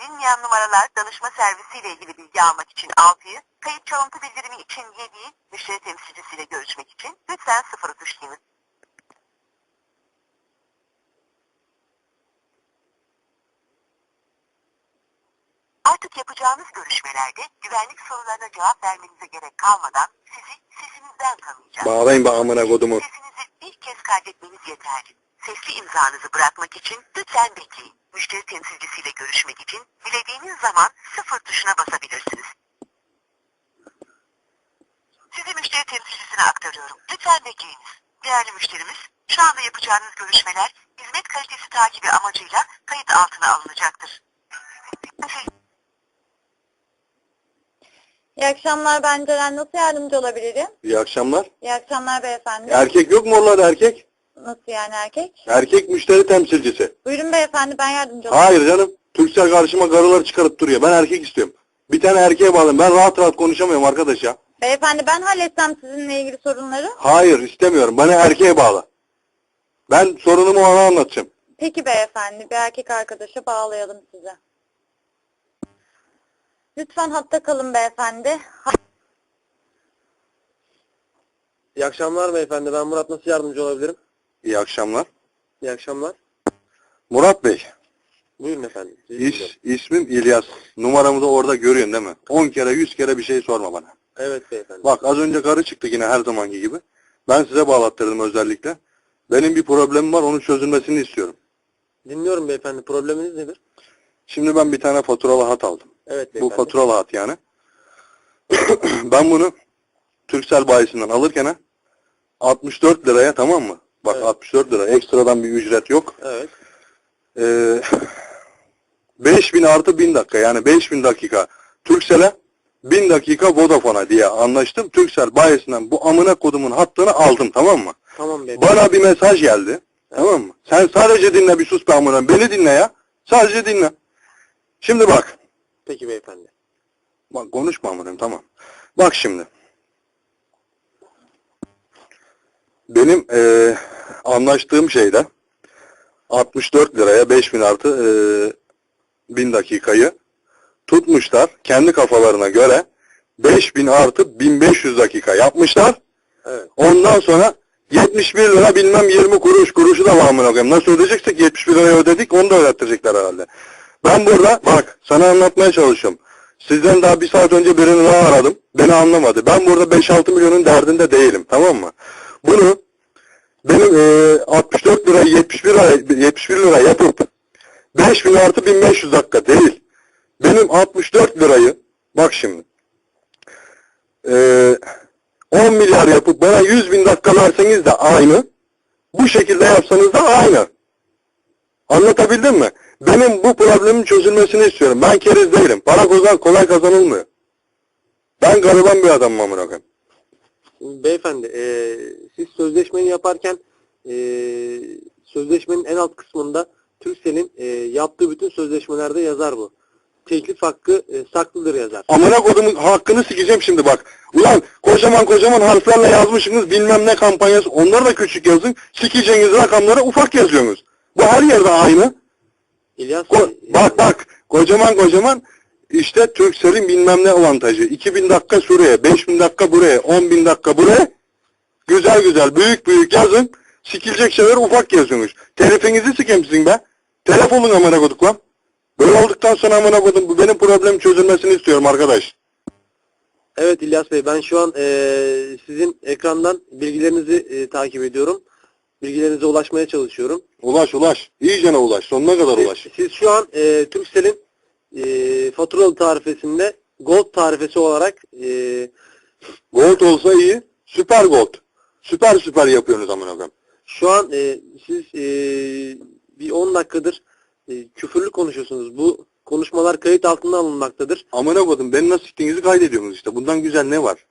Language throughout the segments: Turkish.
bilinmeyen numaralar danışma servisiyle ilgili bilgi almak için 6'yı, kayıt çalıntı bildirimi için 7'yi, müşteri temsilcisiyle görüşmek için lütfen 0'ı tuşlayınız. Artık yapacağınız görüşmelerde güvenlik sorularına cevap vermenize gerek kalmadan sizi sesinizden tanıyacağız. Bağlayın be amına kodumu. Sesinizi bir kez kaydetmeniz yeterli. Sesli imzanızı bırakmak için lütfen bekleyin. Müşteri temsilcisiyle görüşmek için dilediğiniz zaman sıfır tuşuna basabilirsiniz. Sizi müşteri temsilcisine aktarıyorum. Lütfen bekleyiniz. Değerli müşterimiz, şu anda yapacağınız görüşmeler hizmet kalitesi takibi amacıyla kayıt altına alınacaktır. İyi akşamlar ben Ceren. Nasıl yardımcı olabilirim? İyi akşamlar. İyi akşamlar beyefendi. Erkek yok mu oralarda erkek? Nasıl yani erkek? Erkek müşteri temsilcisi. Buyurun beyefendi ben yardımcı olayım. Hayır canım. Türksel karşıma karılar çıkarıp duruyor. Ben erkek istiyorum. Bir tane erkeğe bağlayın. Ben rahat rahat konuşamıyorum arkadaş ya. Beyefendi ben halletsem sizinle ilgili sorunları. Hayır istemiyorum. Bana erkeğe bağla. Ben sorunumu ona anlatacağım. Peki beyefendi bir erkek arkadaşa bağlayalım size. Lütfen hatta kalın beyefendi. Ha- İyi akşamlar beyefendi. Ben Murat nasıl yardımcı olabilirim? İyi akşamlar. İyi akşamlar. Murat Bey. Buyurun efendim. Sizi dinliyorum. İş, ismim İlyas. Numaramı da orada görüyorsun değil mi? 10 kere 100 kere bir şey sorma bana. Evet beyefendi. Bak az önce karı çıktı yine her zamanki gibi. Ben size bağlattırdım özellikle. Benim bir problemim var onun çözülmesini istiyorum. Dinliyorum beyefendi. Probleminiz nedir? Şimdi ben bir tane faturalı hat aldım. Evet Bu beyefendi. faturalı hat yani. ben bunu Türksel bayisinden alırken 64 liraya tamam mı? Bak Evet. 64 lira ekstradan bir ücret yok. Evet. Ee, 5000 artı 1000 dakika yani 5000 dakika Türksel'e 1000 dakika Vodafone'a diye anlaştım. Türksel bayisinden bu amına kodumun hattını aldım tamam mı? Tamam beyefendi. Bana bir mesaj geldi. Tamam mı? Sen sadece dinle bir sus be amına. Beni dinle ya. Sadece dinle. Şimdi bak. Peki beyefendi. Bak konuşma amınım tamam. Bak şimdi. Benim eee, anlaştığım şeyde 64 liraya 5000 artı eee 1000 dakikayı tutmuşlar kendi kafalarına göre 5000 artı 1500 dakika yapmışlar. Evet. Ondan sonra 71 lira bilmem 20 kuruş kuruşu da var amına. Nasıl ödeyeceksek 71 liraya ödedik onu da ödettirecekler herhalde. Ben burada bak sana anlatmaya çalışıyorum. Sizden daha bir saat önce birini daha aradım. Beni anlamadı. Ben burada 5-6 milyonun derdinde değilim. Tamam mı? Bunu benim eee 64 lira 71 lira 71 lira yapıp 5000 artı 1500 dakika değil. Benim 64 lirayı bak şimdi eee 10 milyar yapıp bana 100 bin dakika verseniz de aynı. Bu şekilde yapsanız da aynı. Anlatabildim mi? Benim bu problemin çözülmesini istiyorum. Ben keriz değilim. Para kolay, kolay kazanılmıyor. Ben gariban bir adamım amına koyayım. Beyefendi eee, siz sözleşmeyi yaparken eee, sözleşmenin en alt kısmında Türksel'in eee, yaptığı bütün sözleşmelerde yazar bu. Teklif hakkı eee, saklıdır yazar. Amına kodumun hakkını sikeceğim şimdi bak. Ulan kocaman kocaman harflerle yazmışsınız bilmem ne kampanyası. Onları da küçük yazın. Sikeceğiniz rakamları ufak yazıyorsunuz. Bu her yerde aynı. İlyas Ko- Bey, bak bak kocaman kocaman işte Turkcell'in bilmem ne avantajı. 2000 dakika şuraya, 5000 dakika buraya, 10.000 dakika buraya. Güzel güzel büyük büyük yazın. Sikilecek şeyler ufak yazıyormuş. Telefinizi sikeyim sizin be. Telef olun amına koduk lan. Böyle olduktan sonra amına kodum bu benim problemim çözülmesini istiyorum arkadaş. Evet İlyas Bey ben şu an eee, sizin ekrandan bilgilerinizi eee, takip ediyorum. Bilgilerinize ulaşmaya çalışıyorum. Ulaş ulaş. İyicene ulaş. Sonuna kadar Siz, ulaş. siz şu an eee Turkcell'in eee, faturalı tarifesinde Gold tarifesi olarak eee, Gold olsa iyi. Süper gold. Süper süper yapıyorsunuz amına koyayım. şu an eee, siz eee, bir 10 dakikadır eee, küfürlü konuşuyorsunuz. Bu konuşmalar kayıt altına alınmaktadır. Amına kodum beni nasıl siktiğinizi kaydediyorsunuz işte. Bundan güzel ne var?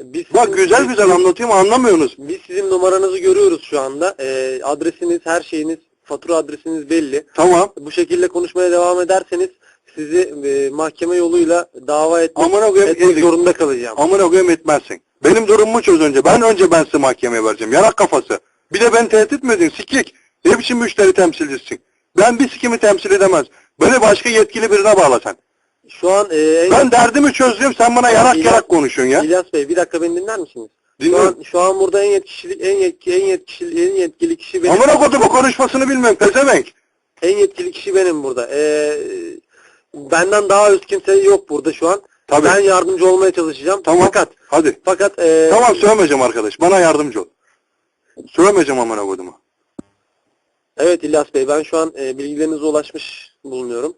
Biz Bak sizin- güzel güzel anlatıyorum anlamıyorsunuz. Biz sizin numaranızı görüyoruz şu anda. Eee, adresiniz, her şeyiniz, fatura adresiniz belli. Tamam. Bu şekilde konuşmaya devam ederseniz sizi eee, mahkeme yoluyla dava etmek, Amına koyayım etmek ezik. zorunda kalacağım. Amına koyayım etmezsin. Benim durumumu çöz önce. Ben önce ben size mahkemeye vereceğim. Yarak kafası. Bir de beni tehdit mi edin? Sikik. Ne biçim müşteri temsilcisisin? Ben bir sikimi temsil edemez. Beni başka yetkili birine bağla sen. Şu an e, en Ben derdimi çözdüm sen bana yarak İlyas- yarak konuşuyorsun ya. İlyas Bey bir dakika beni dinler misiniz? Şu Dinliyorum. an, şu an burada en yetkili en yetki en yetkili en yetkili kişi benim. Amına kodumu konuşmasını bilmiyorum pezevenk. En yetkili kişi benim burada. Ee, benden daha üst kimse yok burada şu an. Tabii. Ben yardımcı olmaya çalışacağım. Tamam. Fakat Hadi. fakat e, Tamam sövmeyeceğim arkadaş. Bana yardımcı ol. Sövmeyeceğim amına kodumu. evet İlyas Bey ben şu an e, bilgilerinize ulaşmış bulunuyorum.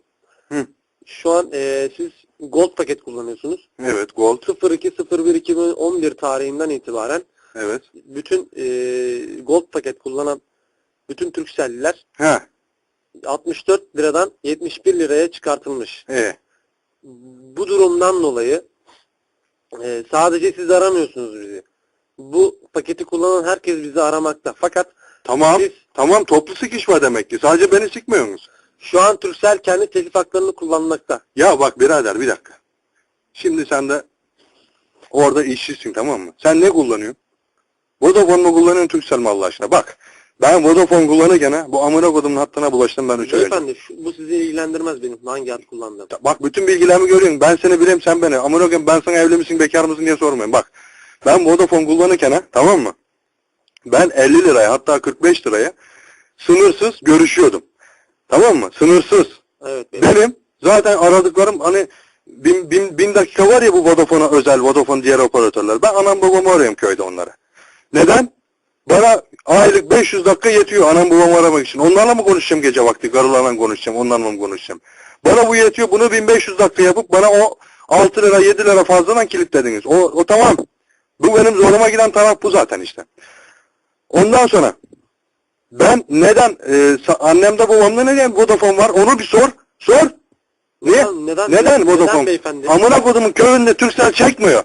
Hı. Şu an e, siz Gold paket kullanıyorsunuz. Evet gold. 02.01.2011 tarihinden itibaren Evet. bütün e, Gold paket kullanan bütün Turkcelliler He. 64 liradan 71 liraya çıkartılmış. E. Bu durumdan dolayı e, sadece siz aramıyorsunuz bizi. Bu paketi kullanan herkes bizi aramakta. Fakat Tamam. Siz- Tamam toplu sikiş var demek ki. Sadece beni sikmiyorsunuz. şu an Turkcell kendi telif haklarını kullanmakta. Ya bak birader bir dakika. Şimdi sen de orada işçisin tamam mı? Sen ne kullanıyorsun? Vodafone mu kullanıyorsun Turkcell mi Allah aşkına? Bak ben Vodafone kullanırken ha, bu amına kodumun hattına bulaştım ben üç ay önce. Beyefendi şu- bu sizi ilgilendirmez benim hangi hat kullandığım. Bak bütün bilgilerimi görüyorsun. Ben seni bileyim sen beni. Amına koyayım ben sana evli misin bekar mısın diye sormuyorum. Bak ben Vodafone kullanırken ha tamam mı? Ben 50 liraya hatta 45 liraya sınırsız görüşüyordum. Tamam mı? Sınırsız. Evet benim. Benim zaten aradıklarım hani bin, bin, bin dakika var ya bu Vodafone'a özel Vodafone diğer operatörler. Ben anam babamı arıyorum köyde onlara. Neden? Bana aylık 500 dakika yetiyor anam babamı aramak için. Onlarla mı konuşacağım gece vakti? Karılarla mı konuşacağım? Onlarla mı konuşacağım? Bana bu yetiyor. Bunu 1500 dakika yapıp bana o 6 lira 7 lira fazladan kilitlediniz. O, o tamam. Bu benim zoruma giden taraf bu zaten işte. Ondan sonra ben neden e, annemde babamda neden Vodafone var onu bir sor. Sor. Niye? Neden, neden, Neden Vodafone? Neden beyefendi? Amına kodumun köyünde Turkcell çekmiyor.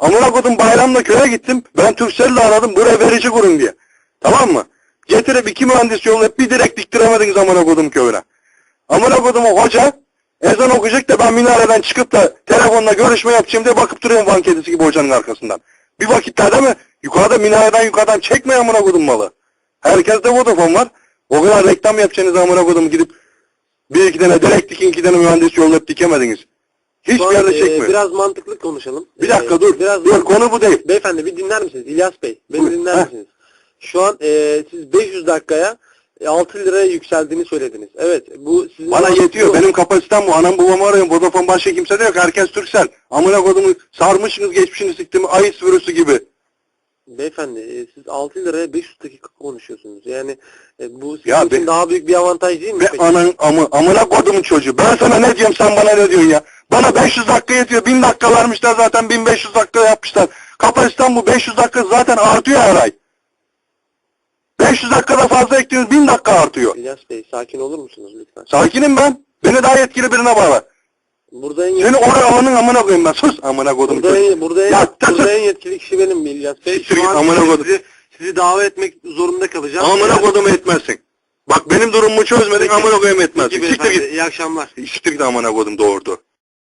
Amına kodum bayramda köye gittim. Ben Turkcell'le aradım buraya verici kurun diye. Tamam mı? Getirip iki mühendis yollayıp bir direkt diktiremediniz amına kodum köyüne. Amına kodum hoca ezan okuyacak da ben minareden çıkıp da telefonla görüşme yapacağım diye bakıp duruyorum van kedisi gibi hocanın arkasından. Bir vakitlerde mi? Yukarıda minareden yukarıdan çekme amına kodum malı. Herkeste Vodafone var. O kadar reklam yapacaksınız amına kodum gidip bir iki tane direkt dikin iki tane mühendis yollayıp dikemediniz. Şu Hiçbir an, yerde e, çekmiyor. biraz mantıklı konuşalım. Bir dakika E, dur. Biraz dur konu bu değil. Beyefendi bir dinler misiniz? İlyas Bey, beni Buyur. dinler Heh. misiniz? Şu an e, siz 500 dakikaya e, 6 liraya yükseldiğini söylediniz. Evet, bu sizin Bana yetiyor. olan- Benim kapasitem bu. Anam babamı arıyorum. Vodafone başka kimse de yok. Herkes Turkcell. Amına kodumu sarmışsınız geçmişini siktimi. Ayıs virüsü gibi. Beyefendi, e, siz 6 liraya 500 dakika konuşuyorsunuz. Yani e, bu sizin Ya için be- daha büyük bir avantaj değil mi? Peki? anan amı, amına kodumun çocuğu. Ben sana ne diyorum sen bana ne diyorsun ya? Bana 500 dakika yetiyor. 1000 dakika vermişler zaten 1500 dakika yapmışlar. Kapasitem bu 500 dakika zaten artıyor her ay. 500 dakikada fazla ekliyorsunuz 1000 dakika artıyor. İlyas Bey, sakin olur musunuz lütfen? Sakinim ben. Beni daha yetkili birine bağla. Burada en Seni oraya amanın amına koyayım ben. Sus amına kodum. burada en, burada en, Ya, burada en yetkili kişi benim İlyas Bey. Siktir git, amına sizi, kodum. sizi, sizi davet etmek zorunda kalacağım. Amına kodumu etmezsin. Bak benim durumumu çözmedin amına koyayım etmezsin. Siktir git. iyi akşamlar. Siktir git amına kodum doğurdu.